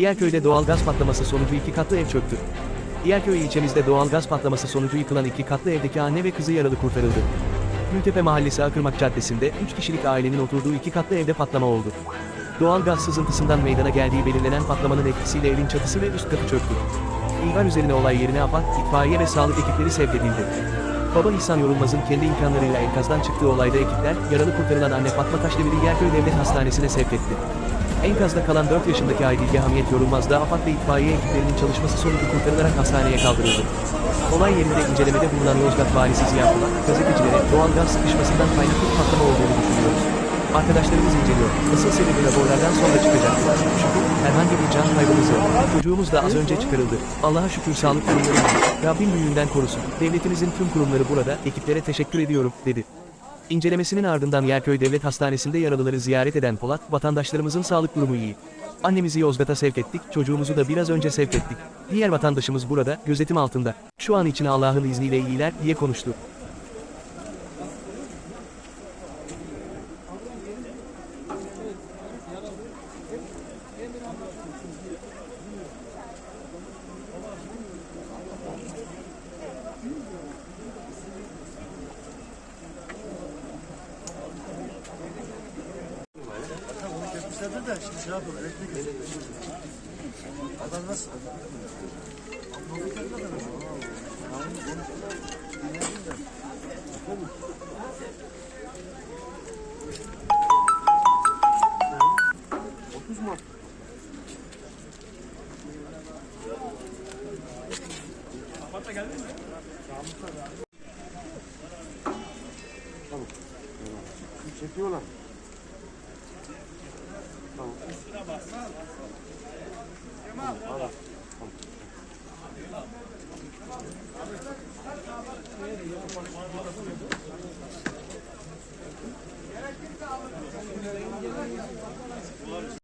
Diğerköy'de doğal gaz patlaması sonucu iki katlı ev çöktü. Diğerköy ilçemizde doğal gaz patlaması sonucu yıkılan iki katlı evdeki anne ve kızı yaralı kurtarıldı. Gültepe Mahallesi Akırmak Caddesi'nde 3 kişilik ailenin oturduğu iki katlı evde patlama oldu. Doğal gaz sızıntısından meydana geldiği belirlenen patlamanın etkisiyle evin çatısı ve üst katı çöktü. İhbar üzerine olay yerine AFAD, itfaiye ve sağlık ekipleri sevk edildi. Baba İhsan Yorulmaz'ın kendi imkanlarıyla enkazdan çıktığı olayda ekipler, yaralı kurtarılan anne Fatma Taşdemir'i Yerköy Devlet Hastanesi'ne sevk etti. Enkazda kalan 4 yaşındaki Aydilge Hamiyet Yorulmaz da AFAD ve itfaiye ekiplerinin çalışması sonucu kurtarılarak hastaneye kaldırıldı. Olay yerinde incelemede bulunan Yozgat valisi Ziya Polat, gazetecilere doğal gaz sıkışmasından kaynaklı patlama olduğunu düşünüyoruz. Arkadaşlarımız inceliyor. Asıl sebebi raporlardan sonra çıkacak. Şükür, herhangi bir can kaybımız yok. Çocuğumuz da az önce çıkarıldı. Allah'a şükür sağlık kurumları. Rabbim büyüğünden korusun. Devletimizin tüm kurumları burada, ekiplere teşekkür ediyorum, dedi. İncelemesinin ardından Yerköy Devlet Hastanesi'nde yaralıları ziyaret eden Polat, vatandaşlarımızın sağlık durumu iyi. Annemizi Yozgat'a sevk ettik, çocuğumuzu da biraz önce sevk ettik. Diğer vatandaşımız burada, gözetim altında. Şu an için Allah'ın izniyle iyiler, diye konuştu. Yapmışlardı da şimdi şey yapalım. Elektrik kesildi. Adam nasıl? Çekiyorlar. Tamam. Üstüne bas. Kemal. Tamam. Gerekirse alırız.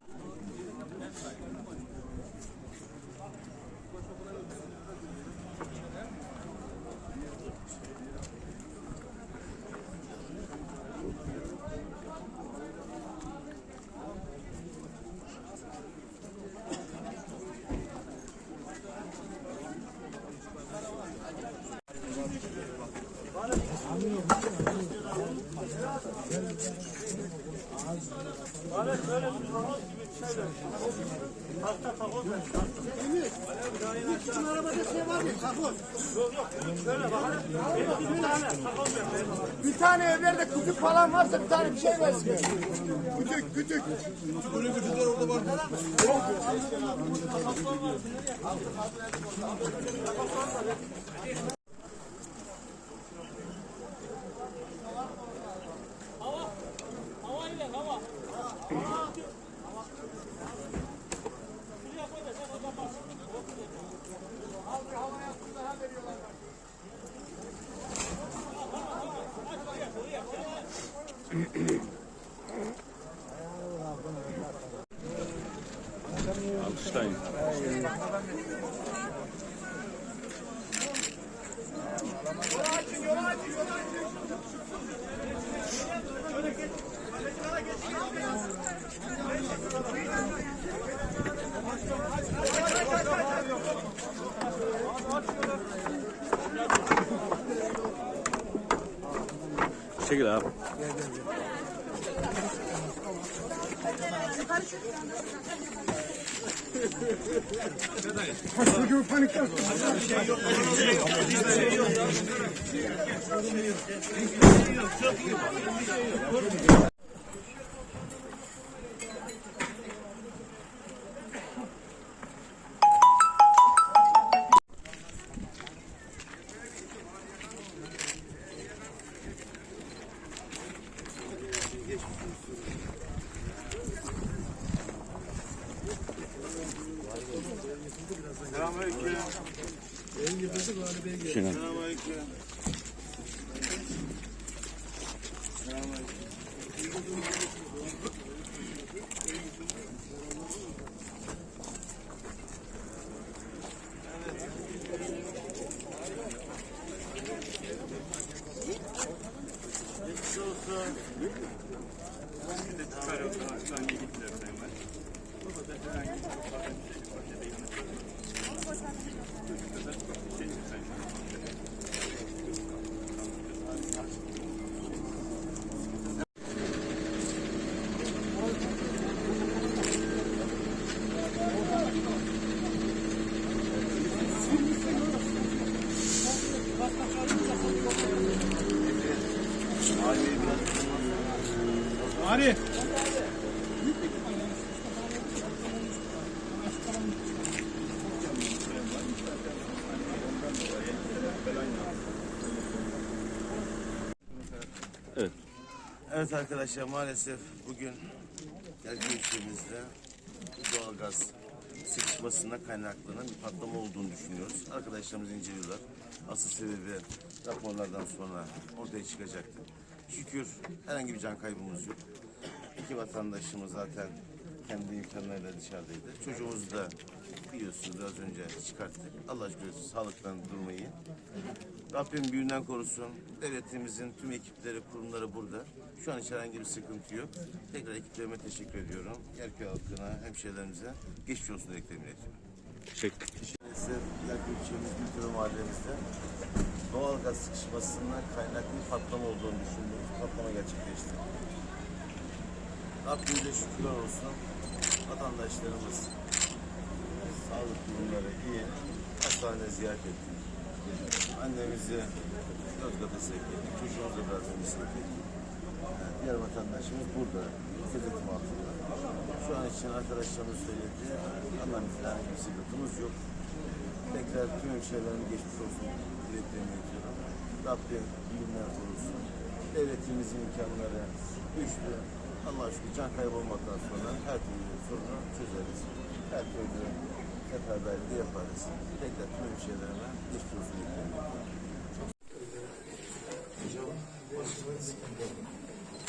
Bir tane evlerde kütük falan varsa bir tane bir şey versin. Kütük, kütük. Böyle kütükler orada var. Alkışlayın. Çekil abi. Sinan. Thank you. Arif. Evet. Evet arkadaşlar maalesef bugün kendi ülkemizde doğalgaz sıkışmasına kaynaklanan bir patlama olduğunu düşünüyoruz. Arkadaşlarımız inceliyorlar. Asıl sebebi raporlardan sonra ortaya çıkacaktır. Şükür herhangi bir can kaybımız yok. İki vatandaşımız zaten kendi imkanlarıyla dışarıdaydı. Çocuğumuzu da biliyorsunuz az önce çıkarttık. Allah şükür sağlıktan durmayı. Rabbim büyüğünden korusun. Devletimizin tüm ekipleri, kurumları burada. Şu an hiç herhangi bir sıkıntı yok. Tekrar ekiplerime teşekkür ediyorum. Yerköy halkına, hemşehrilerimize geçmiş olsun dileklerimi iletiyorum. Çek. Maalesef Yerköy ilçemiz Gültepe mahallemizde doğalgaz sıkışmasından kaynaklı patlama olduğunu düşündüğümüz patlama gerçekleşti. Rabbimize şükürler olsun. Vatandaşlarımız sağlık durumları iyi. Hastanede ziyaret ettik. Annemizi Yozgat'a sevk ettik. Çocuğumuzu biraz önce sevk. Yani diğer vatandaşımız burada. Gözetim altında. Şu an için arkadaşlarımız söyledi. Anlamızda herhangi bir sıkıntımız yok. Tekrar tüm hemşehrilerime geçmiş olsun dileklerimi iletiyorum. Rabbim bilimler korusun. Devletimizin imkanları güçlü. Allah'a şükür can kaybı olmaktan sonra her türlü sorunu çözeriz. Her türlü seferberliği yaparız. Tekrar tüm hemşehrilerime geçmiş olsun dileklerimi iletiyorum.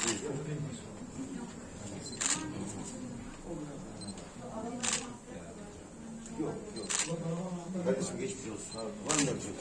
Yok yok. Kardeşim geçmiş olsun. Var mı bir şey?